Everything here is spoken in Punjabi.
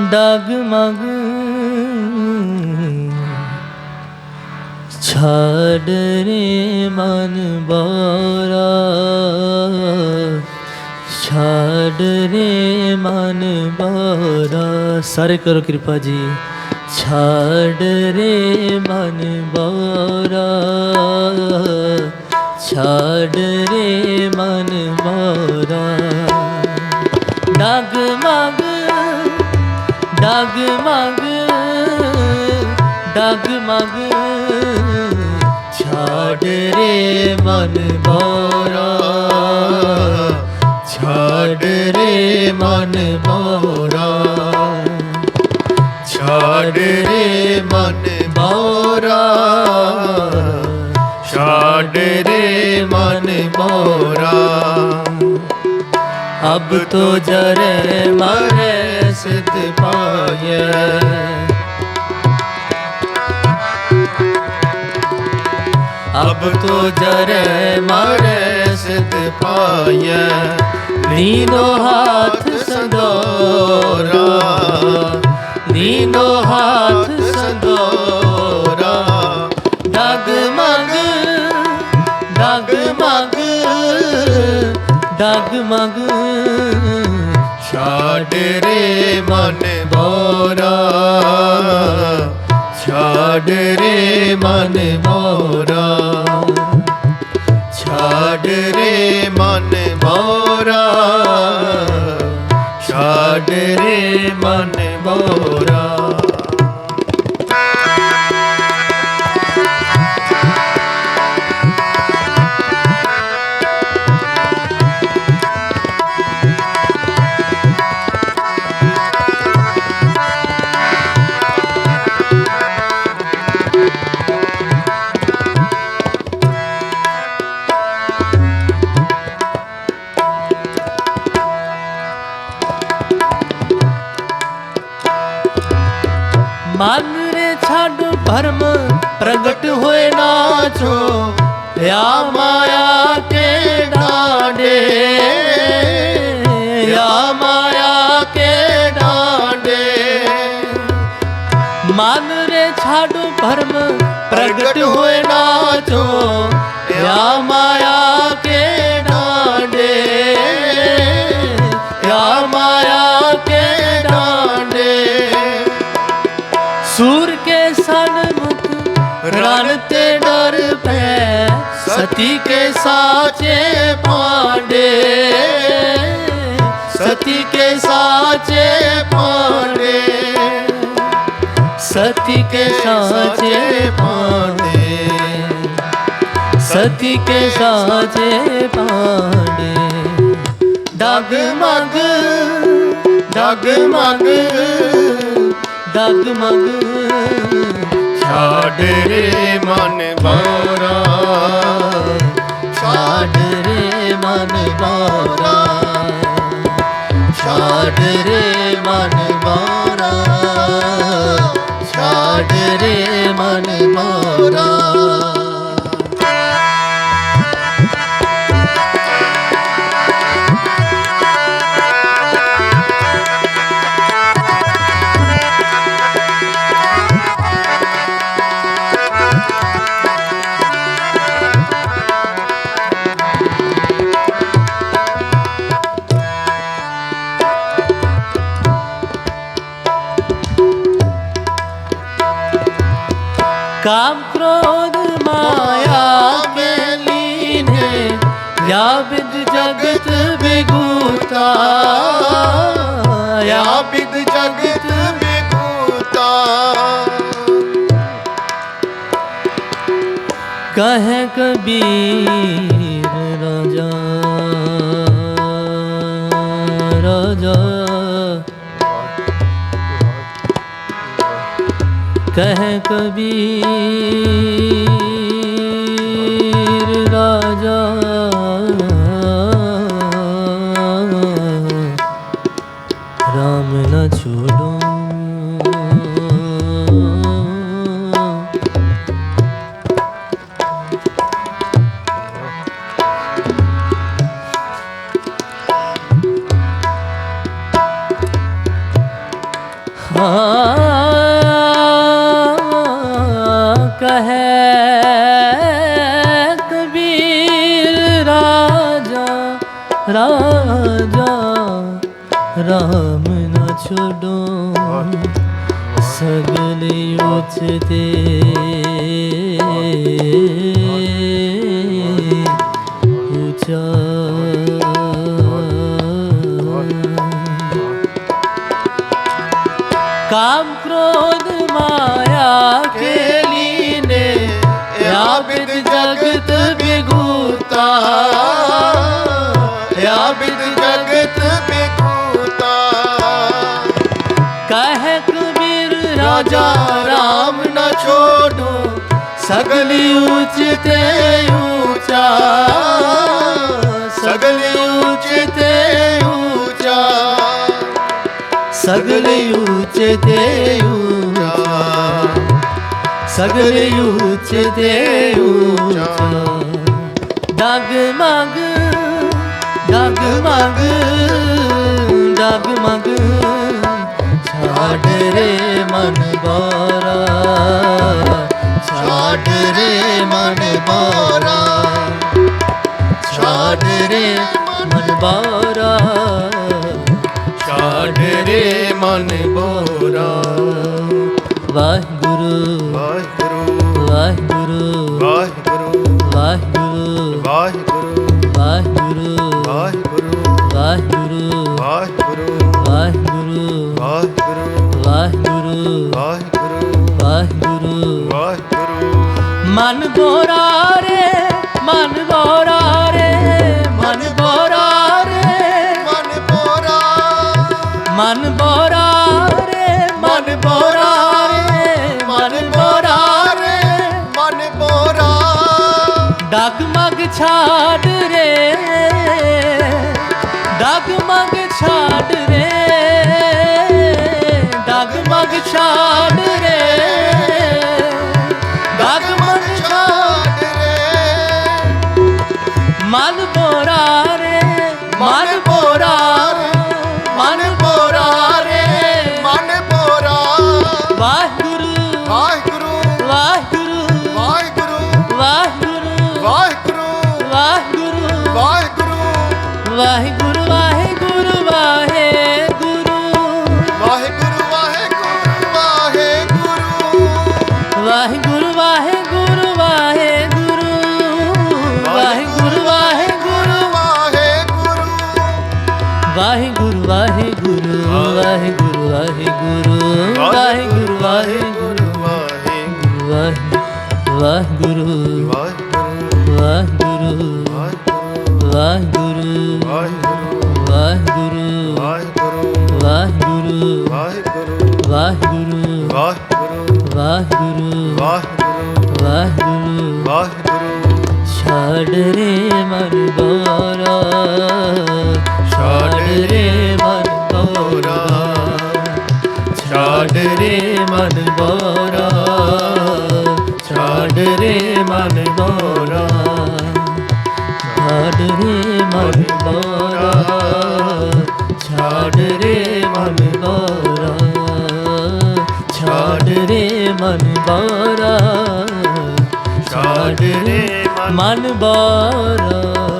ਡਗਮਗ ਛੱਡ ਰੇ ਮਨ ਬਾਰਾ। ਛੱਡ ਰੇ ਮਨ ਬਾਰਾ। ਸਾਰੇ ਕਰੋ ਕਿਰਪਾ ਜੀ। ਛੱਡ ਰੇ ਮਨ ਬਾਰਾ। ਛੱਡ ਰੇ ਮਨ ਬਾਰਾ। ਡਗਮਗ ਡਗਮਗ ਡਗਮਗ ਛੱਡ ਰੇ ਮਨ ਬਾਰਾ, ਛੱਡ ਰੇ ਮਨ ਬਾਰਾ। ਛਾੜ ਰੇ ਮਨ ਮੋਰਾ ਛਾੜ ਰੇ ਮਨ ਮੋਰਾ ਅਬ ਤੋ ਜਰੇ ਮਰੇ ਸਿਧ ਪਾਏ ਅਬ ਤੋ ਜਰੇ ਮਰੇ ਸਿਧ ਪਾਏ ਨੀਨੋ ਹਾਥ ਸੰਦੋਰਾ। ਨੀਨੋ ਹਾਥ ਸੰਦੋਰਾ। ਡਗਮਗ ਡਗਮਗ ਡਗਮਗ ਛਾੜ ਰੇ ਮਨ ਮੋਰਾ ਛਾੜ ਰੇ ਮਨ ਮੋਰਾ ਛਾੜ ਰੇ ਮਨ ਮੋਰਾ ਛਾੜ ਰੇ ਮਨ ਮੋਰਾ। ਮਨ ਰੇ ਛੱਡ ਭਰਮ, ਪ੍ਰਗਟ ਹੋਏ ਨਾਚੋ। ਆ ਮਾਇਆ ਕੇ ਡਾਂਡੇ ਆ ਮਾਇਆ ਕੇ ਡਾਂਡੇ ਮਨ ਰੇ ਛੱਡ ਭਰਮ, ਪ੍ਰਗਟ ਹੋਏ ਨਾਚੋ। ਆ ਮਾਇਆ ਕੇ ਡਾਂਡੇ ਸੂਰ ਕੇ ਸਨਮੁਖ ਰਨ ਤੇ ਡਰ ਪੈ, ਸਤੀ ਕੇ ਸਾਚੇ ਪਾਂਡੇ ਸਤੀ ਕੇ ਸਾਚੇ ਪਾਂਡੇ ਸਤੀ ਕੇ ਸਾਚੇ ਪਾਂਡੇ ਸਤੀ ਕੇ ਸਾਚੇ ਪਾਂਡੇ ਡਗਮਗ ਡਗਮਗ ਡਗਮਗ ਛਾੜ ਰੇ ਮਨ ਮੋਰਾ ਛਾੜ ਰੇ ਮਨ ਬਾਰਾ। ਛਾੜ ਰੇ ਮਨ ਬਾਰਾ। ਛਾੜ ਰੇ ਮਨ ਬਾਰਾ। काम क्रोध माया के लीन है या बिद जगत विगूता या बिद जगत विगूता कह कबीर ਕਹ ਕਬੀਰ ਹਾਂ। ਕਬੀਰ ਰਾਜਾ ਰਾਜਾ ਰਾਮ ਨਾ ਛੋਡੋ। ਸਗਲ ਉਚਤੇ ਆ ਬਿਦ ਜਗਤ ਬਿਕੂਤਾ। ਕਹਿ ਕਬੀਰ ਰਾਜਾ RAM ਨਾ ਛੋਡੂ ਸਗਲੀ ਉੱਚ ਤੇ ਉੱਚਾ। ਸਗਲੀ ਉੱਚ ਤੇ ਉੱਚਾ। ਸਗਲੀ ਉੱਚ। ਡਗਮਗ ਡਗਮਗ ਡਗਮਗ ਛਾੜ ਰੇ ਮਨ ਬਾਰਾ ਛਾੜ ਰੇ ਮਨ ਬਾਰਾ ਛਾੜ ਰੇ ਮਨ ਬਾਰਾ ਛਾੜ ਰੇ ਮਨ ਬਾਰਾ ਵਾਹਿਗੁਰੂ। ਵਾਹਿਗੁਰੂ। ਵਾਹਿਗੁਰੂ ਵਾਹਿਗੁਰੂ ਵਾਹਿਗੁਰੂ ਵਾਹਿਗੁਰੂ ਮਨ ਬੋਰਾ ਰੇ ਮਨ ਬੋਰਾ ਰੇ ਮਨ ਬੋਰਾ ਰੇ। ਮਨ ਬੋਰਾ ਮਨ ਬੋਰਾ ਰੇ ਮਨ ਬੋਰਾ ਰੇ ਮਨ ਬੋਰਾ ਰੇ। ਮਨ ਬੋਰਾ ਡਗਮਗ ਛਾੜ ਰੇ। ਡਗਮਗ ਛਾੜ ਛਾੜ ਰੇ। ਡਗਮਗ ਛਾੜ ਛਾੜ ਰੇ। ਮਨ ਬੋਰਾ ਰੇ ਮਨ ਬੋਰਾ ਮਨ ਬੋਰਾ ਰੇ। ਮਨ ਬੋਰਾ ਵਾਹਿਗੁਰੂ। ਵਾਹਿਗੁਰੂ। ਵਾਹਿਗੁਰੂ। ਵਾਹਿਗੁਰੂ। ਵਾਹਿਗੁਰੂ। ਵਾਹਿਗੁਰੂ। ਵਾਹਿਗੁਰੂ। ਵਾਹਿਗੁਰੂ। ਵਾਹਿਗੁਰੂ। ਵਾਹਿਗੁਰੂ ਵਾਹਿਗੁਰੂ ਵਾਹਿਗੁਰੂ ਵਾਹਿਗੁਰੂ ਵਾਹਿਗੁਰੂ ਵਾਹਿਗੁਰੂ ਵਾਹਿਗੁਰੂ ਵਾਹਿਗੁਰੂ ਵਾਹਿਗੁਰੂ ਵਾਹਿਗੁਰੂ ਵਾਹਿਗੁਰੂ ਵਾਹਿਗੁਰੂ ਵਾਹਿਗੁਰੂ ਵਾਹਿਗੁਰੂ ਵਾਹਿਗੁਰੂ ਵਾਹਿਗੁਰੂ ਛਾੜ ਰੇ ਮਨ ਬੋਰਾ ਰੇ ਮਨ ਬੋਰਾ ਛਾੜ ਰੇ ਮਨ ਬੋਰਾ ਛਾੜ ਰੇ ਮਨ ਬੋਰਾ ਛਾੜ ਰੇ ਮਨ ਬੋਰਾ ਛਾੜ ਰੇ ਮਨ ਬੋਰਾ ਛਾੜ ਰੇ ਮਨ ਬੋਰਾ